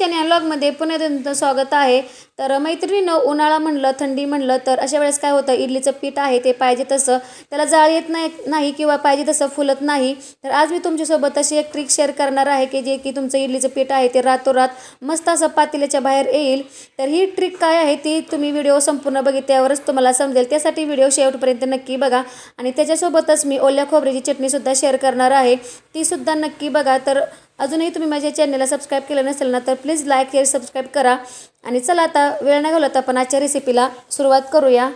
Kitchen या लॉगमध्ये पुन्हा तुमचं स्वागत आहे. तर मैत्रिणीनं उन्हाळा म्हणलं थंडी म्हणलं तर अशा वेळेस काय होतं इडलीचं पीठ आहे ते पाहिजे तसं. त्याला जाळ येत नाही नाही किंवा पाहिजे तसं फुलत नाही. तर आज मी तुमच्यासोबत अशी एक ट्रिक शेअर करणार आहे की जे की तुमचं इडलीचं पीठ आहे ते रातोरात मस्त असं पातेल्याच्या बाहेर येईल. तर ही ट्रिक काय आहे ती तुम्ही व्हिडिओ संपूर्ण बघितल्यावरच तुम्हाला समजेल. त्यासाठी व्हिडिओ शेवटपर्यंत नक्की बघा. आणि त्याच्यासोबतच मी ओल्या खोबऱ्याची चटणीसुद्धा शेअर करणार आहे. तीसुद्धा नक्की बघा. तर अजूनही तुम्ही माझ्या चॅनलला सबस्क्राईब केलं नसेल ना तर प्लीज लाईक शेअर सबस्क्राईब करा. आणि चला आता वेळ नाही घालवत आपण आजच्या रेसिपीला सुरुवात करूया.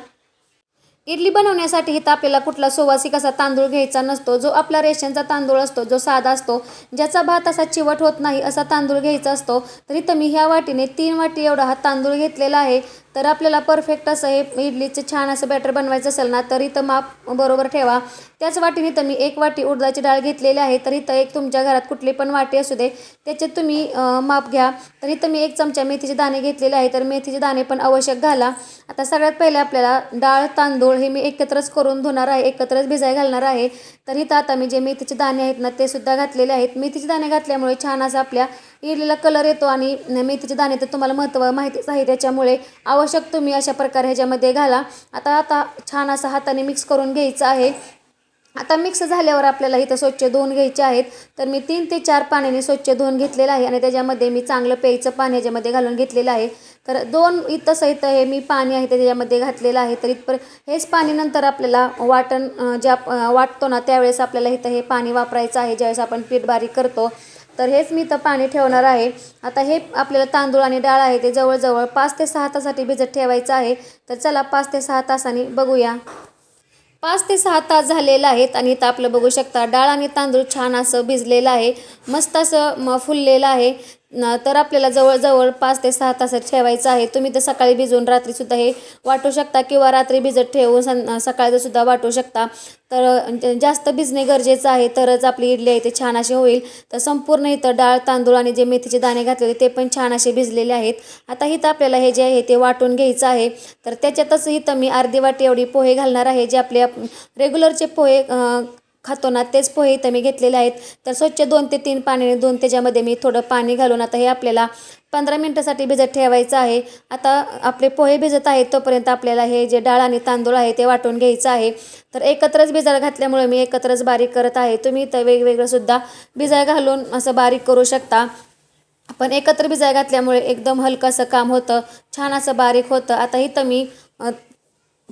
इडली बनवण्यासाठी इथं आपल्याला कुठला सुवासिक असा तांदूळ घ्यायचा नसतो. जो आपला रेशनचा तांदूळ असतो जो साधा असतो ज्याचा भात असा चिवट होत नाही असा तांदूळ घ्यायचा असतो तर इथं मी ह्या वाटीने तीन वाटी एवढा हा तांदूळ घेतलेला आहे. तर आपल्याला परफेक्ट असं हे इडलीचं छान असं बॅटर बनवायचं असेल ना तर इथं माप बरोबर ठेवा. त्याच वाटीने तर मी एक वाटी उडदाची डाळ घेतलेली आहे तर इथं एक तुमच्या घरात कुठली पण वाटी असू दे त्याच्यात तुम्ही माप घ्या. तर इथं मी एक चमचा मेथीचे दाणे घेतलेले आहे तर मेथीचे दाणे पण आवश्यक घाला. आता सगळ्यात पहिले आपल्याला डाळ तांदूळ हे मी एकत्रच करून धुणार आहे एकत्रच भिजाय घालणार आहे. तर इथं आता मी जे मेथीचे दाणे आहेत ना ते सुद्धा घातलेले आहेत. मेथीचे दाणे घातल्यामुळे छान असं आपल्या इडलीला कलर येतो आणि मेथीचे दाणे तर तुम्हाला महत्त्व माहितीच आहे. त्याच्यामुळे आवश्यक तुम्ही अशा प्रकारे ह्याच्यामध्ये घाला. आता आता छान असं हाताने मिक्स करून घ्यायचं आहे. आता मिक्स झाल्यावर आपल्याला इथं स्वच्छ धुवून घ्यायचे आहेत. तर मी तीन ते चार पाण्याने स्वच्छ धुवून घेतलेलं आहे आणि त्याच्यामध्ये मी चांगलं प्यायचं पाणी याच्यामध्ये घालून घेतलेलं आहे. तर दोन इथं सहित हे मी पाणी आहे ते त्याच्यामध्ये घातलेलं आहे. तर इथपर्यंत हेच पाणी नंतर आपल्याला वाटण ज्या वाटतो ना त्यावेळेस आपल्याला इथं हे पाणी वापरायचं आहे. ज्यावेळेस आपण पीठ बारीक करतो. तर हेच मी इथं पाणी ठेवणार आहे. आता हे आपल्याला तांदूळ आणि डाळ आहे ते जवळजवळ पाच ते सहा तासाठी भिजत ठेवायचं आहे. तर चला पाच ते सहा तासांनी बघूया. पाच ते सहा तास झालेलं आहेत आणि इथं आपलं बघू शकता डाळ आणि तांदूळ छान असं भिजलेलं आहे. मस्त असं फुललेलं आहे. तर आपल्याला जवळजवळ पाच ते सहा तासात ठेवायचं आहे. तुम्ही तर सकाळी भिजवून रात्रीसुद्धा हे वाटू शकता किंवा रात्री भिजत ठेवून सं सकाळचंसुद्धा वाटू शकता. तर म्हणजे जास्त भिजणे गरजेचं आहे. तरच आपली इडली आहे ते छान अशी होईल. तर संपूर्ण इथं डाळ तांदूळ आणि जे मेथीचे दाणे घातलेले ते पण छान असे भिजलेले आहेत. आता इथं आपल्याला हे जे आहे ते वाटून घ्यायचं आहे. तर त्याच्यातच इथं मी अर्धी वाटी एवढी पोहे घालणार आहे जे आपले रेग्युलरचे पोहे खातो ना तेच पोहे इथं मी घेतलेले आहेत. तर स्वच्छ दोन ते तीन पाण्याने दोन त्याच्यामध्ये मी थोडं पाणी घालून आता हे आपल्याला पंधरा मिनटासाठी भिजत ठेवायचं आहे. आता आपले पोहे भिजत आहेत तोपर्यंत आपल्याला हे जे डाळ आणि तांदूळ आहे ते वाटून घ्यायचं आहे. तर एकत्रच भिजायला घातल्यामुळे मी एकत्रच बारीक करत आहे. तुम्ही इथं वेगवेगळंसुद्धा भिजाय घालून असं बारीक करू शकता. पण एकत्र भिजाय घातल्यामुळे एकदम हलकं असं काम होतं. छान असं बारीक होतं. आता इथं मी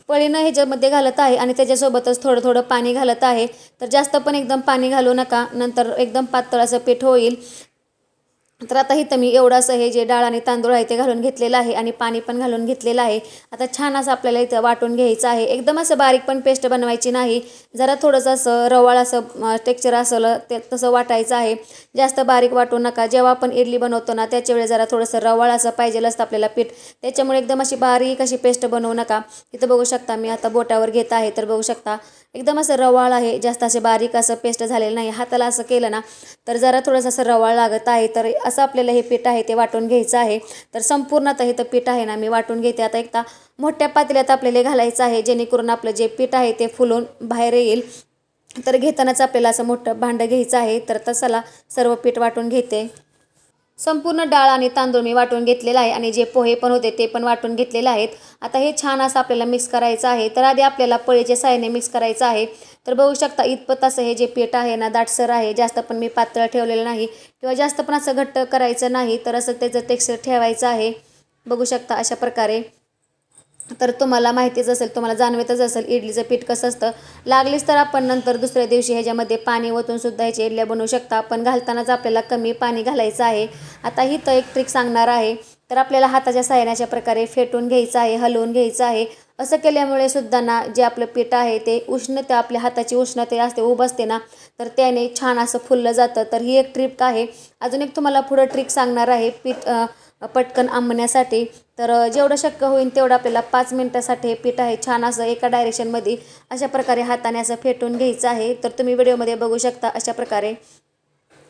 पळीनं ह्याच्यामध्ये घालत आहे आणि त्याच्यासोबतच थोडं थोडं पाणी घालत आहे. तर जास्त पण एकदम पाणी घालू नका. नंतर एकदम पातळ असं पीठ होईल. तर आता इथं मी एवढं असं हे जे डाळ आणि तांदूळ आहे ते घालून घेतलेलं आहे आणि पाणी पण घालून घेतलेलं आहे. आता छान असं आपल्याला इथं वाटून घ्यायचं आहे. एकदम असं बारीक पण पेस्ट बनवायची नाही. जरा थोडंसं असं रवाळ असं टेक्चर असलं ते तसं वाटायचं आहे. जास्त बारीक वाटू नका. जेव्हा आपण इडली बनवतो ना त्याच्या वेळी जरा थोडंसं रवाळ असं पाहिजे असतं आपल्याला पीठ. त्याच्यामुळे एकदम अशी बारीक अशी पेस्ट बनवू नका. इथं बघू शकता मी आता बोटावर घेत आहे तर बघू शकता. एकदम असं रवाळ आहे. जास्त असे बारीक असं पेस्ट झालेलं नाही. हाताला असं केलं ना तर जरा थोडंसं असं रवाळ लागत आहे. तर असं आपल्याला हे पीठ आहे ते वाटून घ्यायचं आहे. तर संपूर्ण आता हे तर पीठ आहे ना मी वाटून घेते. आता एकदा मोठ्या पातेल्यात आपल्याला घालायचं आहे जेणेकरून आपलं जे पीठ आहे ते फुलून बाहेर येईल. तर घेतानाच आपल्याला असं मोठं भांडं घ्यायचं आहे. तर तसाला सर्व पीठ वाटून घेते. संपूर्ण डाळ आणि तांदूळ मी वाटून घेतलेला आहे आणि जे पोहे पण होते ते पण वाटून घेतलेले आहेत. आता हे छान असं आपल्याला मिक्स करायचं आहे. तर आधी आपल्याला पळीच्या साह्याने मिक्स करायचं आहे. तर बघू शकता इतपत असं हे जे पीठ आहे ना दाटसर आहे जास्त पण मी पातळ ठेवलेलं नाही किंवा जास्त पण असं घट्ट करायचं नाही. तर असं त्याचं टेक्स्चर ठेवायचं आहे. बघू शकता अशा प्रकारे. तर तुम्हाला माहितीच असेल तुम्हाला जाणवतच असेल इडलीचं पीठ कसं असतं. लागलीच तर आपण नंतर दुसऱ्या दिवशी ह्याच्यामध्ये पाणी ओतून सुद्धा ह्याच्या इडल्या बनवू शकता. पण घालतानाच आपल्याला कमी पाणी घालायचं आहे. आता ही तर एक ट्रिक सांगणार आहे. तर आपल्याला हाताच्या साह्याने अशा प्रकारे फेटून घ्यायचं आहे हलवून घ्यायचं आहे. असं केल्यामुळे सुद्धा ना जे आपलं पीठ आहे ते उष्णता आपल्या हाताची उष्णता असते उभ असते ना तर त्याने छान असं फुललं जातं. तर ही एक ट्रिक आहे. अजून एक तुम्हाला पुढं ट्रिक सांगणार आहे. पीठ पटकन आंबण्यासाठी. तर जेवढं शक्य होईल तेवढं आपल्याला पाच मिनटासाठी हे पीठ आहे. छान असं एका डायरेक्शनमध्ये अशा प्रकारे हाताने असं फेटून घ्यायचं आहे. तर तुम्ही व्हिडिओमध्ये बघू शकता अशा प्रकारे.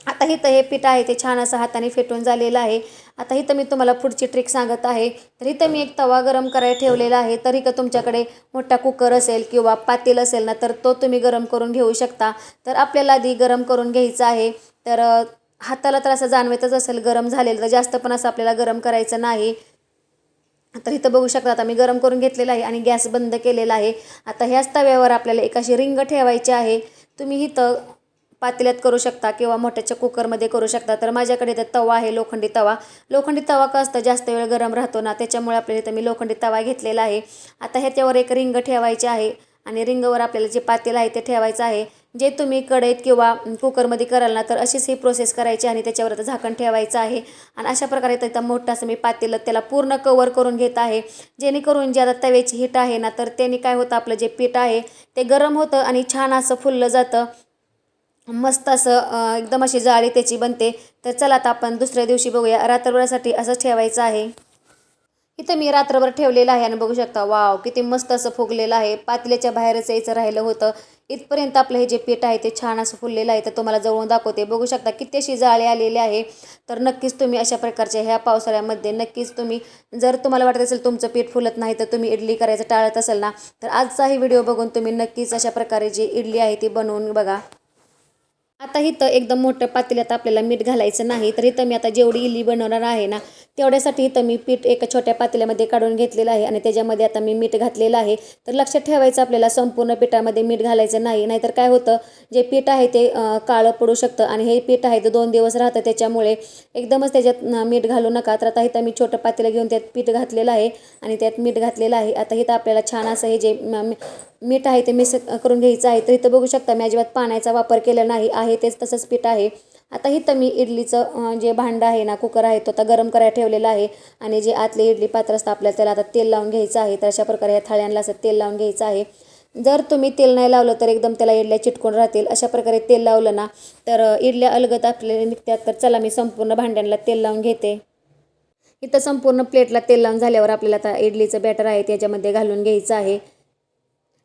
आता इथं हे पीठ आहे ते छान असं हाताने फेटून झालेलं आहे. आता इथं मी तुम्हाला पुढची ट्रिक सांगत आहे. तर इथं मी एक तवा गरम करायला ठेवलेला आहे. तरी का तुमच्याकडे मोठा कुकर असेल किंवा पातेल असेल ना तर तो तुम्ही गरम करून घेऊ शकता. तर आपल्याला आधी गरम करून घ्यायचा आहे. तर हाताला तर असं जाणवतच असेल गरम झालेलं तर जास्त पण असं आपल्याला गरम करायचं नाही. तर इथं बघू शकता आता मी गरम करून घेतलेलं आहे आणि गॅस बंद केलेला आहे. आता ह्याच तव्यावर आपल्याला एक अशी रिंग ठेवायची आहे. तुम्ही इथं पातेल्यात करू शकता किंवा मोठ्याच्या कुकरमध्ये करू शकता. तर माझ्याकडे इथं तवा आहे लोखंडी तवा. लोखंडी तवा का असतं? जास्त वेळ गरम राहतो ना त्याच्यामुळे आपल्याला इथं मी लोखंडी तवा घेतलेला आहे. आता ह्याच्यावर एक रिंग ठेवायची आहे आणि रिंगवर आपल्याला जे पातेलं आहे ते ठेवायचं आहे. जे तुम्ही कढईत किंवा कुकरमध्ये कराल ना तर अशीच ही प्रोसेस करायची आणि त्याच्यावर आता झाकण ठेवायचं आहे. आणि अशा प्रकारे इथं मोठं असं मी पातेलं त्याला पूर्ण कवर करून घेत आहे. जेणेकरून जे आता तव्याची हीट आहे ना तर त्याने काय होतं आपलं जे पीठ आहे ते गरम होतं आणि छान असं फुललं जातं. मस्त असं एकदम अशी जाळी त्याची बनते. तर चला आता आपण दुसऱ्या दिवशी बघूया. रात्रभरासाठी असंच ठेवायचं आहे. इथं मी रात्रभर ठेवलेलं आहे आणि बघू शकता वाव किती मस्त असं फुगलेलं आहे. पातल्याच्या बाहेरच यायचं राहिलं होतं. इथपर्यंत आपलं हे जे पीठ आहे ते छान असं फुललेलं आहे तर तुम्हाला जवळून दाखवते. बघू शकता किती अशी जाळे आलेले आहे. तर नक्कीच तुम्ही अशा प्रकारच्या ह्या पावसाळ्यामध्ये नक्कीच तुम्ही जर तुम्हाला वाटत असेल तुमचं पीठ फुलत नाही तर तुम्ही इडली करायचं टाळत असेल ना तर आजचाही व्हिडिओ बघून तुम्ही नक्कीच अशा प्रकारे जी इडली आहे ती बनवून बघा. आता इथं एकदम मोठं पातेल्यात आपल्याला मीठ घालायचं नाही तर इथं मी आता जेवढी इडली बनवणार आहे ना तेवढ्यासाठी इथं मी पीठ एका छोट्या पातेल्यामध्ये काढून घेतलेलं आहे आणि त्याच्यामध्ये आता मी मीठ घातलेलं आहे. तर लक्षात ठेवायचं आपल्याला संपूर्ण पिठामध्ये मीठ घालायचं नाही. नाहीतर काय होतं जे पीठ आहे ते काळं पडू शकतं आणि हे पीठ आहे ते दोन दिवस राहतं. त्याच्यामुळे एकदमच त्याच्यात मीठ घालू नका. तर आता इथं मी छोटं पातेलं घेऊन त्यात पीठ घातलेलं आहे आणि त्यात मीठ घातलेलं आहे. आता इथं आपल्याला छान असं हे जे मी- मीठ आहे ते मिक्स करून घ्यायचं आहे. तर इथं बघू शकता मी अजिबात पाण्याचा वापर केला नाही. आहे तेच तसंच पीठ आहे. आता इथं मी इडलीचं जे भांडं आहे ना कुकर आहे तो आता गरम करायला ठेवलेला आहे. आणि जे आतले इडली पात्र असतं आपल्याला त्याला आता तेल लावून घ्यायचं आहे. तर अशा प्रकारे या थाळ्यांना असं तेल लावून घ्यायचं आहे. जर तुम्ही तेल नाही लावलं तर एकदम त्याला इडल्या चिटकून राहतील. अशा प्रकारे तेल लावलं ना तर इडल्या अलगत आपल्याला निघतात. तर चला मी संपूर्ण भांड्यांना तेल लावून घेते. इथं संपूर्ण प्लेटला तेल लावून झाल्यावर आपल्याला आता इडलीचं बॅटर आहे त्याच्यामध्ये घालून घ्यायचं आहे.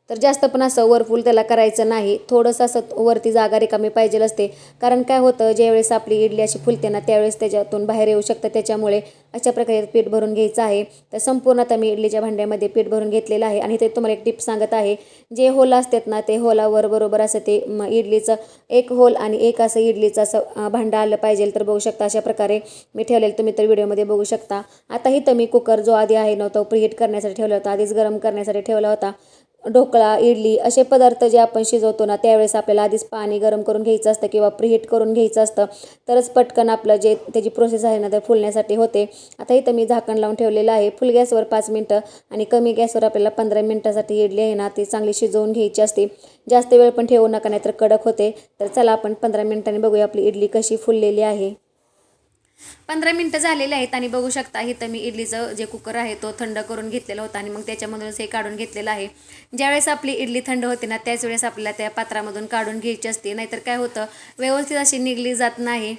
तर जास्त पण असं वरफुल त्याला करायचं नाही. थोडंसं असं वरती जागा रिकामी पाहिजे असते. कारण काय होतं ज्यावेळेस आपली इडली अशी फुलते ना त्यावेळेस त्याच्यातून बाहेर येऊ शकतं. त्याच्यामुळे अशा प्रकारे पीठ भरून घ्यायचं आहे. तर संपूर्ण आता मी इडलीच्या भांड्यामध्ये पीठ भरून घेतलेलं आहे. आणि ते तुम्हाला एक टिप सांगत आहे. जे होल असतात ना ते होलावर बरोबर असं ते इडलीचं एक होल आणि एक असं इडलीचं असं भांडं आलं पाहिजे तर बघू शकता. अशा प्रकारे मी ठेवलेलं तुम्ही तर व्हिडिओमध्ये बघू शकता. आता इथं मी कुकर जो आधी आहे ना प्रिहीट करण्यासाठी ठेवला होता. आधीच गरम करण्यासाठी ठेवला होता. ढोकळा इडली असे पदार्थ जे आपण शिजवतो ना त्यावेळेस आपल्याला आधीच पाणी गरम करून घ्यायचं असतं किंवा प्रीहीट करून घ्यायचं असतं. तरच पटकन आपलं जे त्याची प्रोसेस आहे ना ते फुलण्यासाठी होते. आता इथं मी झाकण लावून ठेवलेलं आहे. फुल गॅसवर पाच मिनटं आणि कमी गॅसवर आपल्याला पंधरा मिनटासाठी इडली आहे ना ती चांगली शिजवून घ्यायची असते. जास्त वेळ पण ठेवू नका नाहीतर कडक होते. तर चला आपण पंधरा मिनटांनी बघूया आपली इडली कशी फुललेली आहे. पंधरा मिनटं झालेले आहेत आणि बघू शकता इथं मी इडलीचं जे कुकर आहे तो थंड करून घेतलेला होता आणि मग त्याच्यामधूनच हे काढून घेतलेलं आहे. ज्यावेळेस आपली इडली थंड होते ना त्याच वेळेस आपल्याला त्या पात्रामधून काढून घ्यायची असते नाहीतर काय होतं व्यवस्थित अशी निघली जात नाही.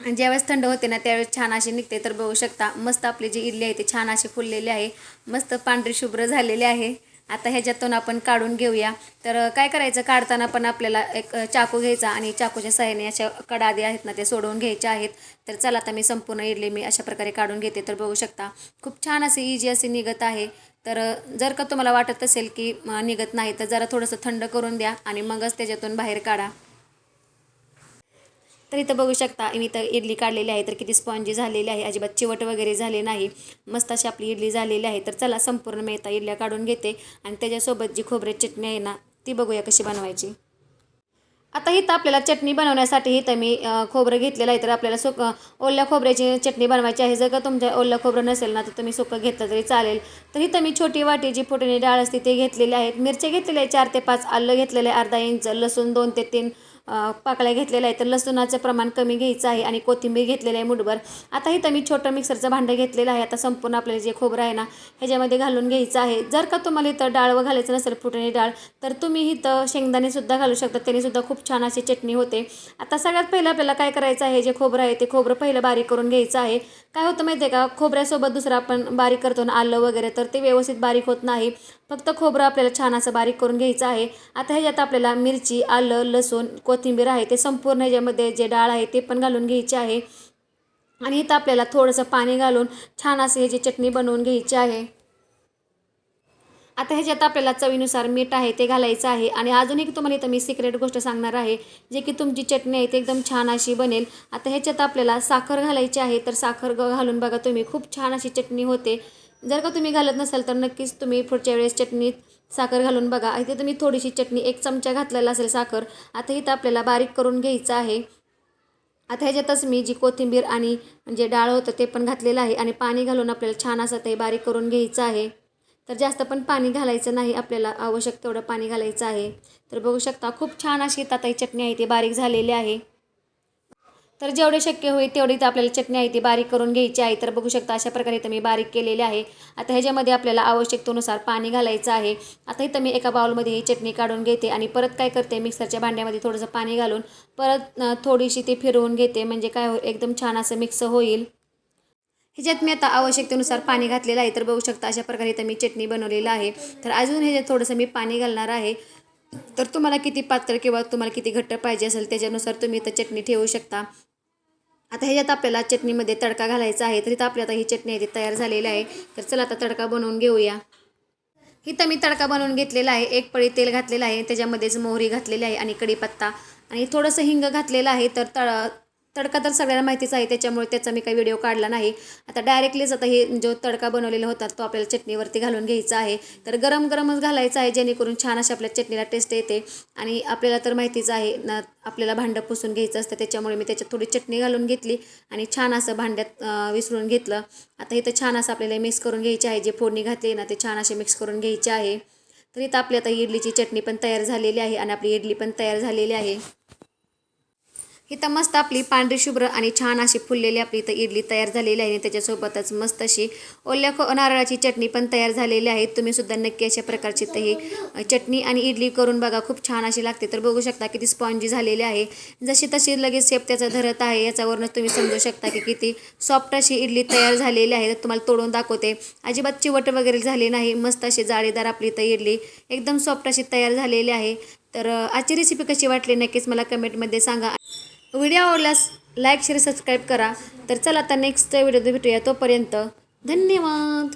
ज्यावेळेस थंड होते ना त्यावेळेस छान अशी निघते. तर बघू शकता मस्त आपली जी इडली आहे ती छान अशी फुललेली आहे. मस्त पांढरी शुभ्र झालेली आहे. आता ह्याच्यातून आपण काढून घेऊया. तर काय करायचं? काढताना पण आपल्याला एक चाकू घ्यायचा आणि चाकूच्या सहाय्याने अशा कडा आधी आहेत ना ते सोडवून घ्यायचे आहेत. तर चला आता मी संपूर्ण इडली मी अशा प्रकारे काढून घेते तर बघू शकता. खूप छान असे इजी असे निघत आहे. तर जर का तुम्हाला वाटत असेल की निघत नाही तर जरा थोडंसं थंड करून द्या आणि मगच त्याच्यातून बाहेर काढा. तर इथं बघू शकता मी इथं इडली काढलेली आहे तर किती स्पॉन्जी झालेली आहे अजिबात चिवट वगैरे झाले नाही. मस्त अशी आपली इडली झालेली आहे. तर चला संपूर्ण मी आता इडल्या काढून घेते. आणि त्याच्यासोबत जी खोबऱ्याची चटणी आहे ना ती बघूया कशी बनवायची. आता इथं आपल्याला चटणी बनवण्यासाठी इथं मी खोबरं घेतलेलं आहे तर आपल्याला सुक ओल्या खोबऱ्याची चटणी बनवायची आहे. जर का तुमच्या ओलं खोबरं नसेल ना तर तुम्ही सुकं घेतलं तरी चालेल. तर इथं मी छोटी वाटी जी फुटणी डाळ असते ते घेतलेली आहेत मिरच्या घेतलेल्या आहे चार ते पाच आलं घेतलेलं आहे अर्धा इंच लसूण दोन ते तीन पाकळ्या घेतलेल्या आहेत. तर लसूणाचं प्रमाण कमी घ्यायचं आहे आणि कोथिंबीर घेतलेलं आहे मुठभर. आता इथं मी छोटं मिक्सरचं भांडं घेतलेलं आहे. आता संपूर्ण आपल्याला जे खोबरं आहे ना ह्याच्यामध्ये घालून घ्यायचं आहे. जर का तुम्हाला इथं डाळ व घालायचं नसेल फुटणी डाळ तर तुम्ही इथं शेंगदाणेसुद्धा घालू शकता. त्यानेसुद्धा खूप छान अशी चटणी होते. आता सगळ्यात पहिलं आपल्याला काय करायचं आहे? जे खोबरं आहे ते खोबरं पहिलं बारीक करून घ्यायचं आहे. काय होतं माहिती आहे का? खोबऱ्यासोबत दुसरं आपण बारीक करतो ना आलं वगैरे तर ते व्यवस्थित बारीक होत नाही. फक्त खोबरं आपल्याला छान असं बारीक करून घ्यायचं आहे. आता ह्याच्यात आपल्याला मिरची आलं लसूण कोथिंबीर आहे ते संपूर्ण ह्याच्यामध्ये जे डाळ आहे ते पण घालून घ्यायची आहे. आणि इथं आपल्याला थोडंसं पाणी घालून छान असे ह्याची चटणी बनवून घ्यायची आहे. आता ह्याच्यात आपल्याला चवीनुसार मीठ आहे ते घालायचं आहे. आणि अजून एक तुम्हाला इथं मी सिक्रेट गोष्ट सांगणार आहे जे की तुमची चटणी आहे ती एकदम छान अशी बनेल. आता ह्याच्यात आपल्याला साखर घालायची आहे तर साखर ग घालून बघा तुम्ही खूप छान अशी चटणी होते. जर का तुम्ही घालत नसाल तर नक्कीच तुम्ही पुढच्या वेळेस चटणीत साखर घालून बघा. इथे तुम्ही थोडीशी चटणी एक चमचा घातलेला असेल साखर आता इथं आपल्याला बारीक करून घ्यायचं आहे. आता ह्याच्यातच मी जी कोथिंबीर आणि जे डाळ होतं ते पण घातलेलं आहे. आणि पाणी घालून आपल्याला छान असं ते बारीक करून घ्यायचं आहे. तर जास्त पण पाणी घालायचं नाही आपल्याला आवश्यक तेवढं पाणी घालायचं आहे. तर बघू शकता खूप छान अशी ताताई चटणी आहे ती बारीक झालेली आहे. तर जेवढे शक्य होईल तेवढी तर आपल्याला चटणी आहे ती बारीक करून घ्यायची आहे. तर बघू शकता अशा प्रकारे इथं मी बारीक केलेली आहे. आता ह्याच्यामध्ये आपल्याला आवश्यकतेनुसार पाणी घालायचं आहे. आता इथं मी एका बाउलमध्ये ही चटणी काढून घेते आणि परत काय करते मिक्सरच्या भांड्यामध्ये थोडंसं पाणी घालून परत थोडीशी ती फिरवून घेते. म्हणजे काय हो एकदम छान असं मिक्स होईल. ह्याच्यात मी आता आवश्यकतेनुसार पाणी घातलेलं आहे. तर बघू शकता अशा प्रकारे इथं मी चटणी बनवलेलं आहे. तर अजून ह्याच्यात थोडंसं मी पाणी घालणार आहे. तर तुम्हाला किती पातळ किंवा तुम्हाला किती घट्ट पाहिजे असेल त्याच्यानुसार तुम्ही इथं चटणी ठेवू शकता. आता ह्याच्यात आपल्याला चटणीमध्ये तडका घालायचा आहे. तर इथं आपली आता ही चटणी आहे ती तयार झालेली आहे. तर चला आता तडका बनवून घेऊया. इथं मी तडका बनवून घेतलेला आहे. एक पळी तेल घातलेलं आहे. त्याच्यामध्येच मोहरी घातलेली आहे आणि कढीपत्ता. आणि थोडंसं हिंग घातलेलं आहे. तर तळ तडका तर सगळ्यांना माहितीच आहे त्याच्यामुळे त्याचा मी काही व्हिडिओ काढला नाही. आता डायरेक्टलीच आता हे जो तडका बनवलेला होता तो आपल्याला चटणीवरती घालून घ्यायचा आहे. तर गरम गरमच घालायचा आहे जेणेकरून छान अशी आपल्या चटणीला टेस्ट येते. आणि आपल्याला तर माहितीच आहे ना आपल्याला भांडं पुसून घ्यायचं असतं त्याच्यामुळे मी त्याच्यात थोडी चटणी घालून घेतली आणि छान असं भांड्यात विसरून घेतलं. आता इथं छान असं आपल्याला मिक्स करून घ्यायचे आहे जे फोडणी घातली ना ते छान असे मिक्स करून घ्यायचे आहे. तर इथं आपली आता इडलीची चटणी पण तयार झालेली आहे आणि आपली इडली पण तयार झालेली आहे. इथं मस्त आपली पांढरी शुभ्र आणि छान अशी फुललेली आपली इथं इडली तयार झालेली आहे आणि त्याच्यासोबतच मस्त अशी ओल्या खो नारळाची चटणी पण तयार झालेली आहे. तुम्ही सुद्धा नक्की अशा प्रकारची तर ही चटणी आणि इडली करून बघा. खूप छान अशी लागते. तर बघू शकता किती स्पॉन्जी झालेली आहे. जशी तशी लगेच सेप त्याचा धरत आहे. याच्यावरनं तुम्ही समजू शकता की किती सॉफ्ट अशी इडली तयार झालेली आहे. तर तुम्हाला तोडून दाखवते. अजिबात चिवट वगैरे झाली नाही. मस्त अशी जाळीदार आपली इथं इडली एकदम सॉफ्ट अशी तयार झालेली आहे. तर आजची रेसिपी कशी वाटली नक्कीच मला कमेंटमध्ये सांगा. व्हिडिओ आवडल्यास लाईक शेअर सबस्क्राईब करा. तर चला आता नेक्स्ट व्हिडिओ भेटूया तोपर्यंत. धन्यवाद!